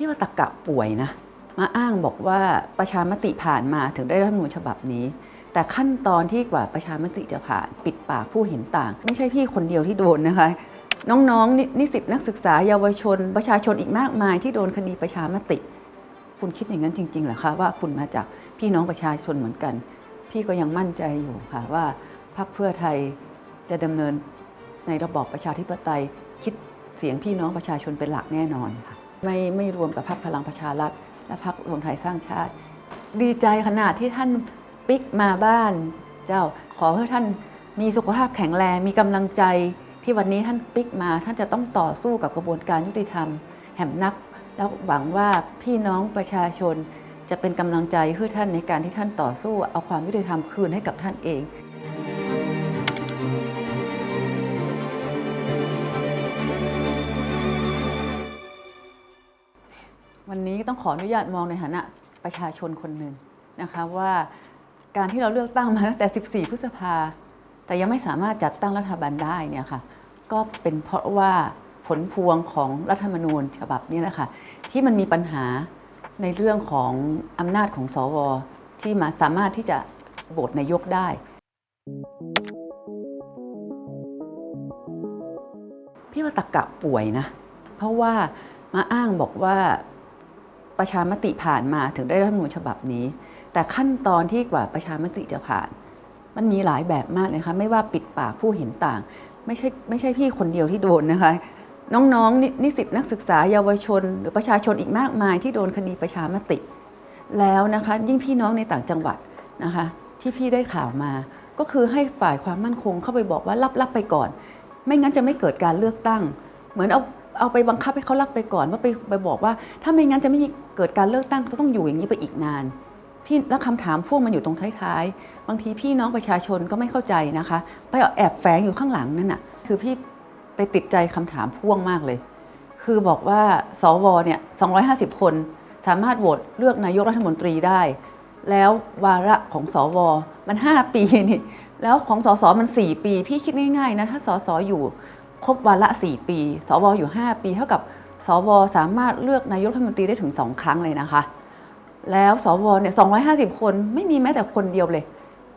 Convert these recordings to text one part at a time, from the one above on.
พี่ว่าตะกะป่วยนะ มาอ้างบอกว่าประชามติผ่านมาถึงได้รัฐธรรมนูญฉบับนี้ แต่ขั้นตอนที่กว่าประชามติจะผ่าน ปิดปากผู้เห็นต่าง ไม่ใช่พี่คนเดียวที่โดนนะคะ น้องๆนนิสิตนักศึกษาเยาวชน ประชาชนอีกมากมายที่โดนคดีประชามติ คุณคิดอย่างนั้นจริงๆเหรอคะว่าคุณมาจากพี่น้องประชาชนเหมือนกัน พี่ก็ยังมั่นใจอยู่ค่ะว่าพรรคเพื่อไทยจะดำเนินในระบอบประชาธิปไตยคิดเสียงพี่น้องประชาชนเป็นหลักแน่นอนค่ะ ไม่ไม่รวมกับพรรคพลังประชารัฐ และพรรครวมไทยสร้างชาติ ดีใจขนาดที่ท่านปิกมาบ้าน เจ้าขอให้ท่านมีสุขภาพแข็งแรงมีกำลังใจที่วันนี้ท่านปิกมา ท่านจะต้องต่อสู้กับกระบวนการยุติธรรม แห่มนัก แล้วหวังว่าพี่น้องประชาชนจะเป็นกำลังใจให้ท่านในการที่ท่านต่อสู้เอาความยุติธรรมคืนให้กับท่านเอง ต้องขออนุญาตมองในฐานะประชาชนคนหนึ่งนะคะว่าการที่เราเลือกตั้งมาตั้งแต่ 14 พฤษภา แต่ยังไม่สามารถจัดตั้งรัฐบาลได้เนี่ยค่ะก็เป็นเพราะว่าผลพวงของรัฐธรรมนูญฉบับนี้แหละค่ะที่มันมีปัญหาในเรื่องของอำนาจของสว ที่มาสามารถที่จะโหวตนายกได้ พี่ว่าตะกะป่วยนะ เพราะว่ามาอ้างบอกว่า ประชามติผ่านมาถึงได้รัฐธรรมนูญฉบับนี้ แต่ขั้นตอนที่กว่าประชามติจะผ่าน มันมีหลายแบบมากเลยค่ะไม่ว่าปิดปากผู้เห็นต่าง ไม่ใช่ไม่ใช่พี่คนเดียวที่โดนนะคะ น้องๆนนิสิตนักศึกษาเยาวชน หรือประชาชนอีกมากมายที่โดนคดีประชามติ แล้วนะคะยิ่งพี่น้องในต่างจังหวัดนะคะที่พี่ได้ข่าวมา ก็คือให้ฝ่ายความมั่นคงเข้าไปบอกว่ารับรับไปก่อน ไม่งั้นจะไม่เกิดการเลือกตั้ง เหมือนเอา เอาไปบังคับให้เขารับไปก่อนว่าไปไปบอกว่า ถ้าไม่งั้นจะไม่มีเกิดการเลือกตั้งจะต้องอยู่อย่างนี้ไปอีกนาน พี่แล้วคำถามพ่วงมันอยู่ตรงท้ายๆ บางทีพี่น้องประชาชนก็ไม่เข้าใจนะคะ ไปแอบแฝงอยู่ข้างหลังนั่นน่ะ คือพี่ไปติดใจคำถามพ่วงมากเลย คือบอกว่าสวเนี่ย250 คนสามารถโหวตเลือกนายกรัฐมนตรีได้ แล้ววาระของสวมัน 5 ปีนี่แล้วของสสมัน 4 ปี พี่คิดง่ายๆนะถ้าสสอยู่ ครบวาระ4 ปี สวอยู่ 5 ปี เท่ากับสวสามารถเลือกนายกรัฐมนตรีได้ถึง 2 ครั้งเลยนะคะ แล้วสวเนี่ย250 คนไม่มีแม้แต่คนเดียวเลย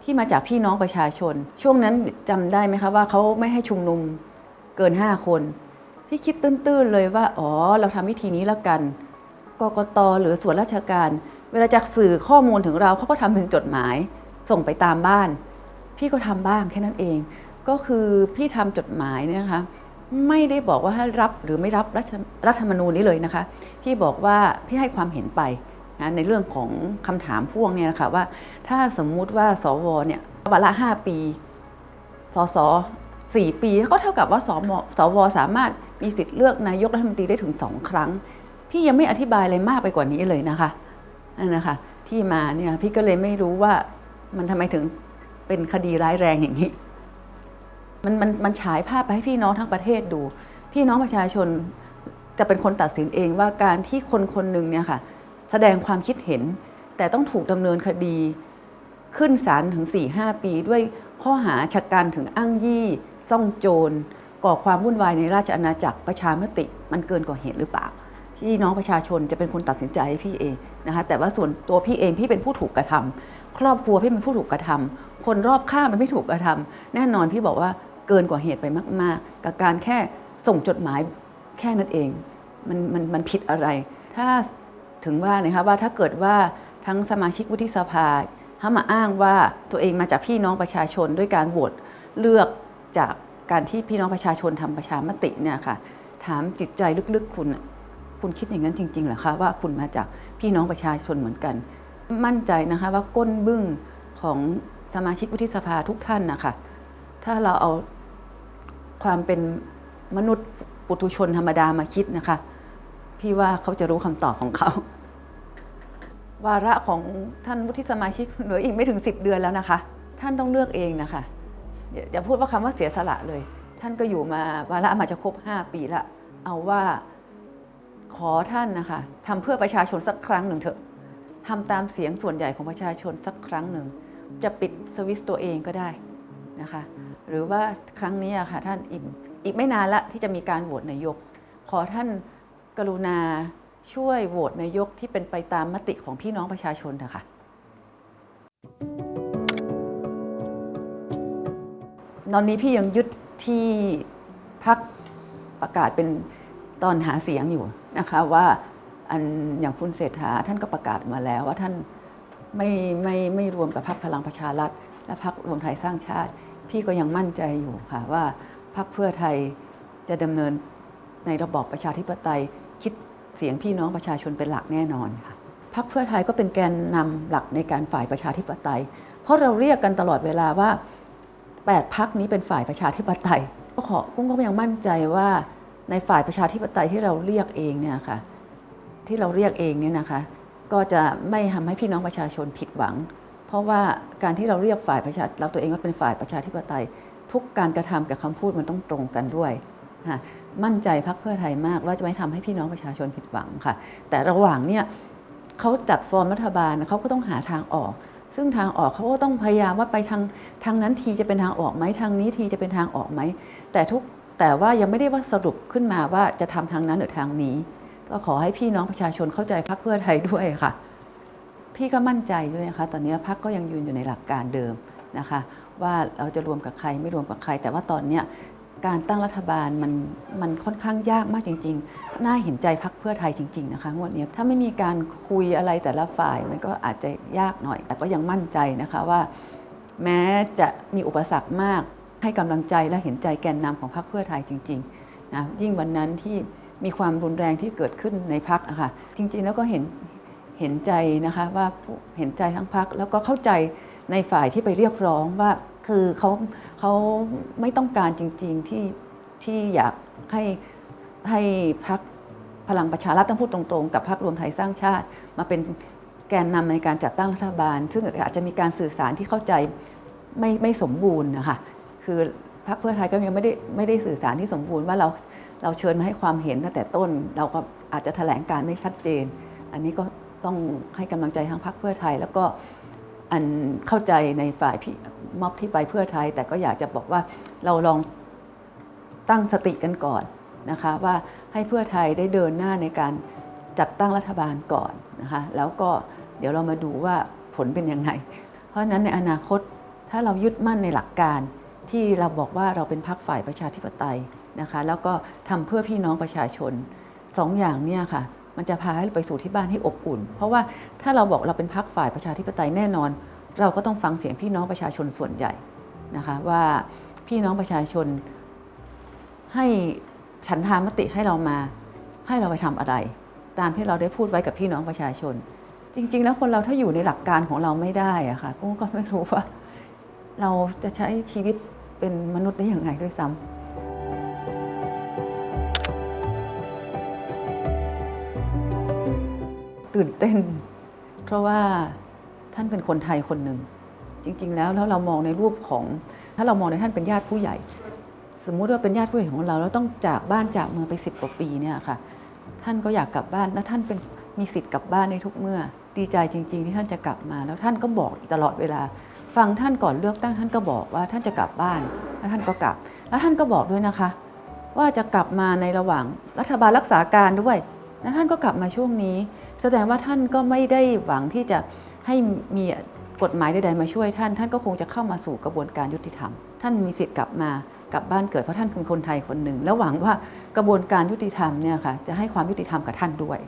ที่มาจากพี่น้องประชาชน ช่วงนั้นจำได้ไหมคะว่าเขาไม่ให้ชุมนุมเกิน 5 คนพี่คิดตื้นๆเลยว่าอ๋อเราทำวิธีนี้แล้วกันกกตหรือส่วนราชการ เวลาจะสื่อข้อมูลถึงเราเขาก็ทำเป็นจดหมาย ส่งไปตามบ้าน พี่ก็ทำบ้างแค่นั้นเอง ก็คือพี่ทำจดหมายเนี่ยนะคะไม่ได้บอกว่าให้รับหรือไม่รับรัฐรัฐธรรมนูญนี้เลยนะคะพี่บอกว่าพี่ให้ความเห็นไปนะในเรื่องของคำถามพ่วงเนี่ยนะคะว่า ถ้าสมมุติว่าสวเนี่ยวาระห้าปีสสสี่ปีก็เท่ากับว่าสมสวสามารถมีสิทธิ์เลือกนายกรัฐมนตรีได้ถึงสองครั้ง พี่ยังไม่อธิบายอะไรมากไปกว่านี้เลยนะคะนั่นนะคะที่มาเนี่ยพี่ก็เลยไม่รู้ว่ามันทำไมถึงเป็นคดีร้ายแรงอย่างนี้ มันมันมันฉายภาพไปให้พี่น้องทั้งประเทศดู พี่น้องประชาชนจะเป็นคนตัดสินเองว่าการที่คนคนหนึ่งเนี่ยค่ะ แสดงความคิดเห็น แต่ต้องถูกดำเนินคดีขึ้นศาลถึง 4-5 ปีด้วยข้อหาชะกันถึงอ้างยี่ ซ่องโจร ก่อความวุ่นวายในราชอาณาจักรประชามติมันเกินกว่าเหตุหรือเปล่าพี่น้องประชาชนจะเป็นคนตัดสินใจให้พี่เองนะคะแต่ว่าส่วนตัวพี่เองพี่เป็นผู้ถูกกระทำครอบครัวพี่เป็นผู้ถูกกระทำคนรอบข้างเป็นไม่ถูกกระทำแน่นอนพี่บอกว่า เกินกว่าเหตุไปมาก ๆ กับการแค่ส่งจดหมายแค่นั้นเอง มันมันมันผิดอะไร ถ้าถึงว่านะคะว่าถ้าเกิดว่าทั้งสมาชิกวุฒิสภาถ้ามาอ้างว่าตัวเองมาจากพี่น้องประชาชนด้วยการโหวตเลือกจากการที่พี่น้องประชาชนทำประชามติเนี่ยค่ะ ถามจิตใจลึกๆคุณ คุณคิดอย่างนั้นจริงๆหรอคะว่าคุณมาจากพี่น้องประชาชนเหมือนกัน มั่นใจนะคะว่าก้นบึ้งของสมาชิกวุฒิสภาทุกท่านนะคะถ้าเราเอา ความเป็นมนุษย์ปุถุชนธรรมดามาคิดนะคะ พี่ว่าเขาจะรู้คำตอบของเขา วาระของท่านวุฒิสมาชิกเหลืออีกไม่ถึง10เดือนแล้วนะคะ ท่านต้องเลือกเองนะคะอย่าพูดว่าคำว่าเสียสละเลย ท่านก็อยู่มาวาระมาจะครบ5ปีละ เอาว่าขอท่านนะคะทำเพื่อประชาชนสักครั้งหนึ่งเถอะทำตามเสียงส่วนใหญ่ของประชาชนสักครั้งหนึ่ง จะปิดสวิตตัวเองก็ได้ นะคะ หรือว่าครั้งนี้อะค่ะท่านอีกอีกไม่นานละที่จะมีการโหวตนายก ขอท่านกรุณาช่วยโหวตนายกที่เป็นไปตามมติของพี่น้องประชาชนนะคะตอนนี้พี่ยังยึดที่พักประกาศเป็นตอนหาเสียงอยู่นะคะว่าอันอย่างคุณเศรษฐาท่านก็ประกาศมาแล้วว่าท่านไม่ไม่ไม่รวมกับพรรคพลังประชารัฐ และพรรครวมไทยสร้างชาติ พี่ก็ยังมั่นใจอยู่ค่ะว่าพรรคเพื่อไทยจะดำเนินในระบอบประชาธิปไตยคิดเสียงพี่น้องประชาชนเป็นหลักแน่นอนค่ะพรรคเพื่อไทยก็เป็นแกนนำหลักในการฝ่ายประชาธิปไตย เพราะเราเรียกกันตลอดเวลาว่า8พักนี้เป็นฝ่ายประชาธิปไตยก็ขอกุ้งก็ยังมั่นใจว่าในฝ่ายประชาธิปไตยที่เราเรียกเองเนี่ยค่ะที่เราเรียกเองเนี่ยนะคะ ก็จะไม่ทำให้พี่น้องประชาชนผิดหวัง เพราะว่าการที่เราเรียกฝ่ายประชาเราตัวเองว่าเป็นฝ่ายประชาธิปไตย ทุกการกระทำกับคำพูดมันต้องตรงกันด้วยค่ะมั่นใจพักเพื่อไทยมากว่าจะไม่ทำให้พี่น้องประชาชนผิดหวังค่ะ แต่ระหว่างเนี่ยเขาจัดฟอร์มรัฐบาลเขาก็ต้องหาทางออก ซึ่งทางออกเขาก็ต้องพยายามว่าไปทางทางนั้นทีจะเป็นทางออกไหมทางนี้ทีจะเป็นทางออกไหมแต่ทุกแต่ว่ายังไม่ได้ว่าสรุปขึ้นมาว่าจะทำทางนั้นหรือทางนี้ ก็ขอให้พี่น้องประชาชนเข้าใจพรรคเพื่อไทยด้วยค่ะ พี่ก็มั่นใจด้วยนะคะ ตอนนี้พรรคก็ยังยืนอยู่ในหลักการเดิมนะคะ ว่าเราจะรวมกับใครไม่รวมกับใคร แต่ว่าตอนเนี้ยการตั้งรัฐบาลมันมันค่อนข้างยากมากจริง ๆ น่าเห็นใจพรรคเพื่อไทยจริง ๆ นะคะงวดนี้ถ้าไม่มีการคุยอะไรแต่ละฝ่ายมันก็อาจจะยากหน่อย แต่ก็ยังมั่นใจนะคะว่า แม้จะมีอุปสรรคมากให้กำลังใจและเห็นใจแกนนำของพรรคเพื่อไทยจริงๆนะยิ่งวันนั้นที่มีความรุนแรงที่เกิดขึ้นในพรรคอะค่ะจริง ๆ แล้วก็เห็น เห็นใจนะคะว่าเห็นใจทั้งพรรคแล้วก็เข้าใจในฝ่ายที่ไปเรียกร้องว่าคือเขาเขาไม่ต้องการจริง ๆที่ที่อยากให้ให้พรรคพลังประชารัฐต้องพูดตรงๆ กับพรรครวมไทยสร้างชาติ มาเป็นแกนนำในการจัดตั้งรัฐบาล ซึ่งอาจจะมีการสื่อสารที่เข้าใจไม่ไม่สมบูรณ์นะคะคือพรรคเพื่อไทยก็ยังไม่ได้ไม่ได้สื่อสารที่สมบูรณ์ว่าเราเราเชิญมาให้ความเห็นตั้งแต่ต้น เราก็อาจจะแถลงการไม่ชัดเจน อันนี้ก็ ต้องให้กำลังใจทางพรรคเพื่อไทย แล้วก็อันเข้าใจในฝ่ายพี่ม็อบที่ไปเพื่อไทย แต่ก็อยากจะบอกว่าเราลองตั้งสติกันก่อนนะคะว่าให้เพื่อไทยได้เดินหน้าในการจัดตั้งรัฐบาลก่อนนะคะแล้วก็เดี๋ยวเรามาดูว่าผลเป็นยังไง เพราะฉะนั้นในอนาคตถ้าเรายึดมั่นในหลักการที่เราบอกว่าเราเป็นพรรคฝ่ายประชาธิปไตยนะคะแล้วก็ทำเพื่อพี่น้องประชาชนสองอย่างเนี่ยค่ะ มันจะพาให้เราไปสู่ที่บ้านที่อบอุ่น เพราะว่าถ้าเราบอกเราเป็นพรรคฝ่ายประชาธิปไตยแน่นอน เราก็ต้องฟังเสียงพี่น้องประชาชนส่วนใหญ่นะคะว่าพี่น้องประชาชนให้ฉันทามติให้เรามาให้เราไปทำอะไร ตามที่เราได้พูดไว้กับพี่น้องประชาชน จริง ๆ แล้วคนเราถ้าอยู่ในหลักการของเราไม่ได้อะค่ะก็ไม่รู้ว่า เราจะใช้ชีวิตเป็นมนุษย์ได้อย่างไรด้วยซ้ำ ตื่นเต้น เพราะว่าท่านเป็นคนไทยคนหนึ่ง จริง ๆ แล้วแล้วเรามองในรูปของ ถ้าเรามองในท่านเป็นญาติผู้ใหญ่ สมมุติว่าเป็นญาติผู้ใหญ่ของเราแล้วต้องจากบ้านจากเมืองไปสิบกว่าปีเนี่ยค่ะ ท่านก็อยากกลับบ้านและท่านเป็นมีสิทธิ์กลับบ้านในทุกเมื่อ ดีใจจริง ๆ ที่ท่านจะกลับมา แล้วท่านก็บอกตลอดเวลา ฟังท่านก่อนเลือกตั้งท่านก็บอกว่าท่านจะกลับบ้านแล้วท่านก็กลับ แล้วท่านก็บอกด้วยนะคะ ว่าจะกลับมาในระหว่างรัฐบาลรักษาการด้วยแล้วท่านก็กลับมาช่วงนี้ แสดงว่าท่านก็ไม่ได้หวังที่จะให้มีกฎหมายใดๆมาช่วยท่าน ท่านก็คงจะเข้ามาสู่กระบวนการยุติธรรม ท่านมีสิทธิ์กลับมากลับบ้านเกิดเพราะท่านเป็นคนไทยคนหนึ่ง แล้วหวังว่ากระบวนการยุติธรรมเนี่ยค่ะจะให้ความยุติธรรมกับท่านด้วย